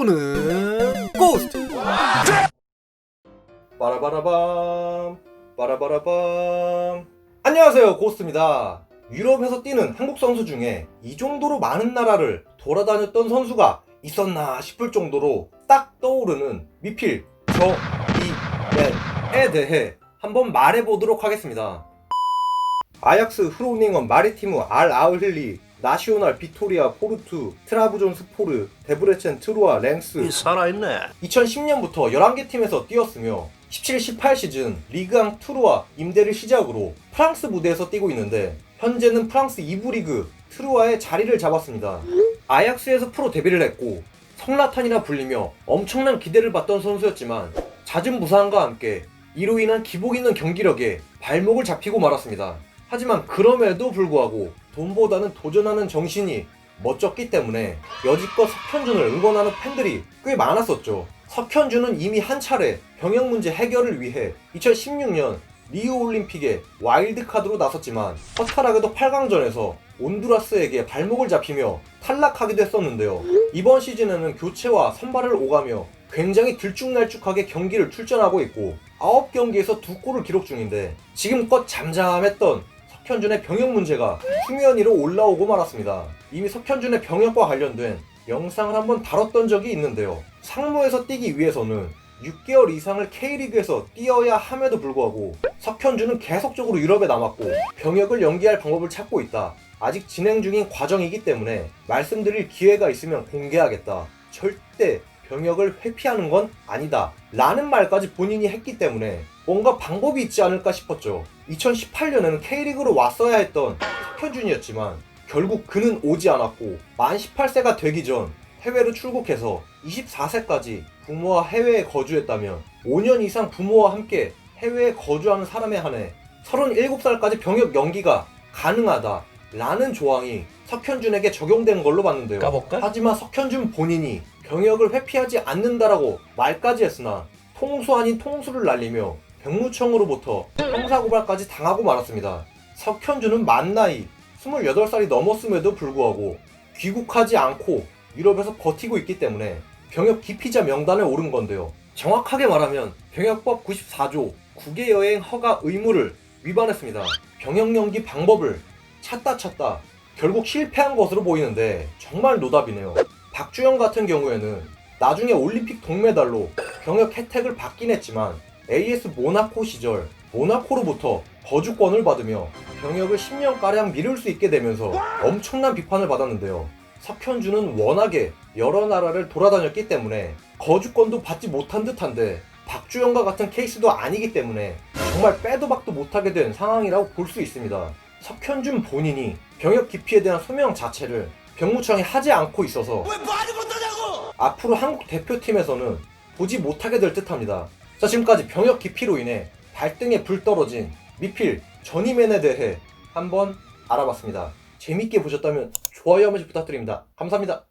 꿈꾸는 고스트. 빠라바라밤 빠라바라밤. 안녕하세요 고스트입니다. 유럽에서 뛰는 한국 선수 중에 이 정도로 많은 나라를 돌아다녔던 선수가 있었나 싶을 정도로 딱 떠오르는 미필 저이맨에 대해 한번 말해보도록 하겠습니다. 아약스, 흐로닝엄, 마리티무, 알 아울힐리, 나시오날, 비토리아, 포르투, 트라부존 스포르, 데브레첸, 트루아, 랭스 이 살아있네. 2010년부터 11개 팀에서 뛰었으며 17-18 시즌 리그앙 트루아 임대를 시작으로 프랑스 무대에서 뛰고 있는데 현재는 프랑스 2부 리그 트루아의 자리를 잡았습니다. 아약스에서 프로 데뷔를 했고 성라탄이라 불리며 엄청난 기대를 받던 선수였지만 잦은 부상과 함께 이로 인한 기복 있는 경기력에 발목을 잡히고 말았습니다. 하지만 그럼에도 불구하고 돈보다는 도전하는 정신이 멋졌기 때문에 여지껏 석현준을 응원하는 팬들이 꽤 많았었죠. 석현준은 이미 한 차례 병역 문제 해결을 위해 2016년 리우 올림픽에 와일드카드로 나섰지만 허탈하게도 8강전에서 온두라스에게 발목을 잡히며 탈락하기도 했었는데요. 이번 시즌에는 교체와 선발을 오가며 굉장히 들쭉날쭉하게 경기를 출전하고 있고 9경기에서 2골을 기록 중인데 지금껏 잠잠했던 석현준의 병역 문제가 수면 위로 올라오고 말았습니다. 이미 석현준의 병역과 관련된 영상을 한번 다뤘던 적이 있는데요. 상무에서 뛰기 위해서는 6개월 이상을 K리그에서 뛰어야 함에도 불구하고 석현준은 계속적으로 유럽에 남았고 병역을 연기할 방법을 찾고 있다. 아직 진행 중인 과정이기 때문에 말씀드릴 기회가 있으면 공개하겠다. 절대 병역을 회피하는 건 아니다. 라는 말까지 본인이 했기 때문에 뭔가 방법이 있지 않을까 싶었죠. 2018년에는 K리그로 왔어야 했던 석현준이었지만 결국 그는 오지 않았고 만 18세가 되기 전 해외로 출국해서 24세까지 부모와 해외에 거주했다면 5년 이상 부모와 함께 해외에 거주하는 사람에 한해 37살까지 병역 연기가 가능하다 라는 조항이 석현준에게 적용된 걸로 봤는데요. 까볼까? 하지만 석현준 본인이 병역을 회피하지 않는다라고 말까지 했으나 통수 아닌 통수를 날리며 병무청으로부터 형사고발까지 당하고 말았습니다. 석현준은 만 나이 28살이 넘었음에도 불구하고 귀국하지 않고 유럽에서 버티고 있기 때문에 병역 기피자 명단에 오른 건데요. 정확하게 말하면 병역법 94조 국외 여행 허가 의무를 위반했습니다. 병역 연기 방법을 찾다 찾다 결국 실패한 것으로 보이는데 정말 노답이네요. 박주영 같은 경우에는 나중에 올림픽 동메달로 병역 혜택을 받긴 했지만 AS 모나코 시절 모나코로부터 거주권을 받으며 병역을 10년가량 미룰 수 있게 되면서 엄청난 비판을 받았는데요. 석현주는 워낙에 여러 나라를 돌아다녔기 때문에 거주권도 받지 못한 듯한데 박주영과 같은 케이스도 아니기 때문에 정말 빼도 박도 못하게 된 상황이라고 볼 수 있습니다. 석현준 본인이 병역 기피에 대한 소명 자체를 병무청이 하지 않고 있어서 앞으로 한국 대표팀에서는 보지 못하게 될 듯합니다. 자 지금까지 병역 기피로 인해 발등에 불 떨어진 미필 전이맨에 대해 한번 알아봤습니다. 재밌게 보셨다면 좋아요 한 번씩 부탁드립니다. 감사합니다.